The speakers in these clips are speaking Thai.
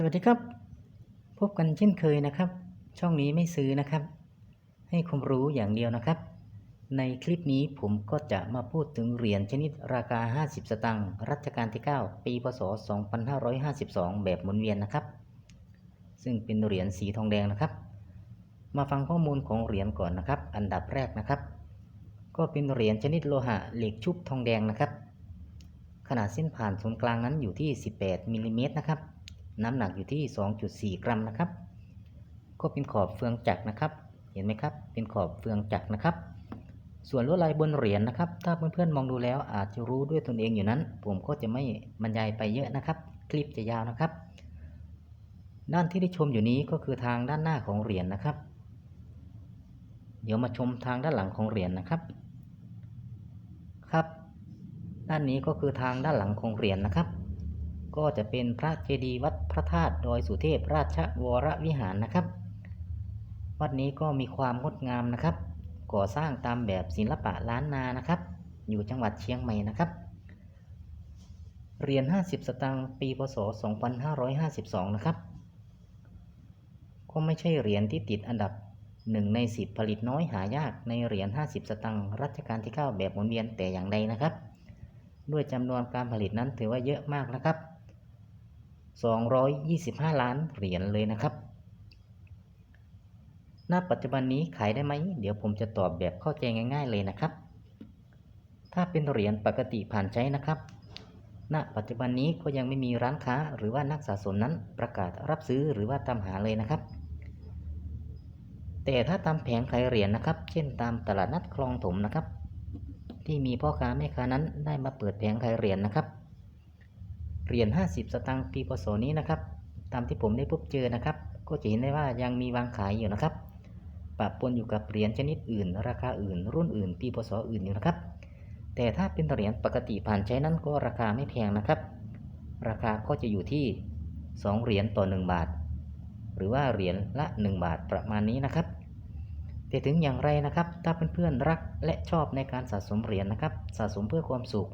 สวัสดีครับ พบกันเช่นเคยนะครับ ช่องนี้ไม่ซื้อนะครับ ให้ความรู้อย่างเดียวนะครับ ในคลิปนี้ผมก็จะมาพูดถึงเหรียญชนิดราคา 50 สตางค์รัชกาลที่ 9 ปีพศ 2552 แบบหมุนเวียนนะครับ ซึ่งเป็นเหรียญสีทองแดงนะครับ มาฟังข้อมูลของเหรียญก่อนนะครับ อันดับแรกนะครับ ก็เป็นเหรียญชนิดโลหะเหล็กชุบทองแดงนะครับ ขนาดเส้นผ่านศูนย์กลางนั้นอยู่ที่ 18มิลลิเมตรนะครับ น้ำหนักอยู่ที่ 2.4 กรัมนะครับ ก็เป็นขอบเฟืองจักรนะครับ เห็นไหมครับ เป็นขอบเฟืองจักรนะครับ ส่วนลวดลายบนเหรียญนะครับ ถ้าเพื่อนๆมองดูแล้วอาจจะรู้ด้วยตนเองอยู่นั้น ผมก็จะไม่บรรยายไปเยอะนะครับ คลิปจะยาวนะครับ ด้านที่ได้ชมอยู่นี้ก็คือทางด้านหน้าของเหรียญนะครับ เดี๋ยวมาชมทางด้านหลังของเหรียญนะครับ ครับ ด้านนี้ก็คือทางด้านหลังของเหรียญนะครับ ก็จะเป็นพระเจดีย์วัดพระธาตุดอยสุเทพราชวรวิหารนะครับ วัดนี้ก็มีความงดงามนะครับ ก่อสร้างตามแบบศิลปะล้านนานะครับ อยู่จังหวัดเชียงใหม่นะครับเหรียญ50 สตางค์ปีพศ 2552 นะครับ ก็ไม่ใช่เหรียญที่ติดอันดับ 1 ใน 10 ผลิตน้อยหายากในเหรียญ50 สตางค์รัชกาลที่ 9 แบบหมุนเวียนแต่อย่างใดนะครับ ด้วยจำนวนการผลิตนั้นถือว่าเยอะมากนะครับ 225 ล้านเหรียญเลยนะครับ ณ ปัจจุบันนี้ขายได้ไหม เดี๋ยวผมจะตอบแบบเข้าใจง่าย ๆเลยนะครับ ถ้าเป็นเหรียญปกติผ่านใช้นะครับ ณ ปัจจุบันนี้ก็ยังไม่มีร้านค้าหรือว่านักสะสมนั้นประกาศรับซื้อหรือว่าตามหาเลยนะครับ แต่ถ้าตามแผงขายเหรียญนะครับ เช่นตามตลาดนัดคลองถมนะครับ ที่มีพ่อค้าแม่ค้านั้นได้มาเปิดแผงขายเหรียญนะครับ เหรียญ50 สตางค์ปีพศนี้นะครับ ตามที่ผมได้พบเจอนะครับ ก็จะเห็นได้ว่ายังมีวางขายอยู่นะครับปะปนอยู่กับเหรียญชนิดอื่น ราคาอื่น รุ่นอื่น ปีพศอื่นอยู่นะครับ แต่ถ้าเป็นเหรียญปกติผ่านใช้นั้นก็ราคาไม่แพงนะครับ ราคาก็จะอยู่ที่ 2 เหรียญต่อ 1 บาท หรือว่าเหรียญละ 1 บาทประมาณนี้นะครับ แต่ถึงอย่างไรนะครับ ถ้าเพื่อนๆรักและชอบในการสะสมเหรียญนะครับ สะสมเพื่อความสุข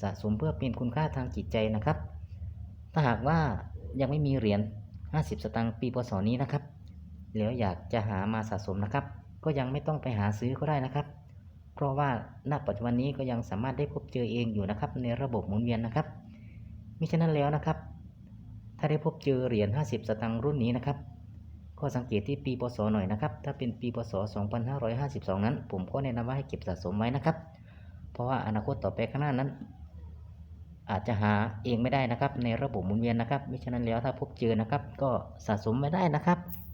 สะสมเพื่อเป็นคุณค่าทางจิตใจนะครับ ถ้าหากว่ายังไม่มีเหรียญ 50 สตางค์ปีพศนี้นะครับแล้วอยากจะหามาสะสมนะครับ ก็ยังไม่ต้องไปหาซื้อก็ได้นะครับ เพราะว่าณปัจจุบันนี้ก็ยังสามารถได้พบเจอเองอยู่นะครับ ในระบบหมุนเวียนนะครับมิฉะนั้นแล้วนะครับ ถ้าได้พบเจอเหรียญ 50 สตางค์รุ่นนี้นะครับก็สังเกตที่ปีพศหน่อยนะครับ ถ้าเป็นปีพศ 2552 นั้น ผมก็แนะนำว่าให้เก็บสะสมไว้นะครับ เพราะว่าอนาคตต่อไปข้างหน้านั้น อาจจะหาเองไม่ได้นะครับ ในระบบหมุนเวียนนะครับมิฉะนั้นแล้วถ้าพบเจอนะครับ ก็สะสมไม่ได้นะครับ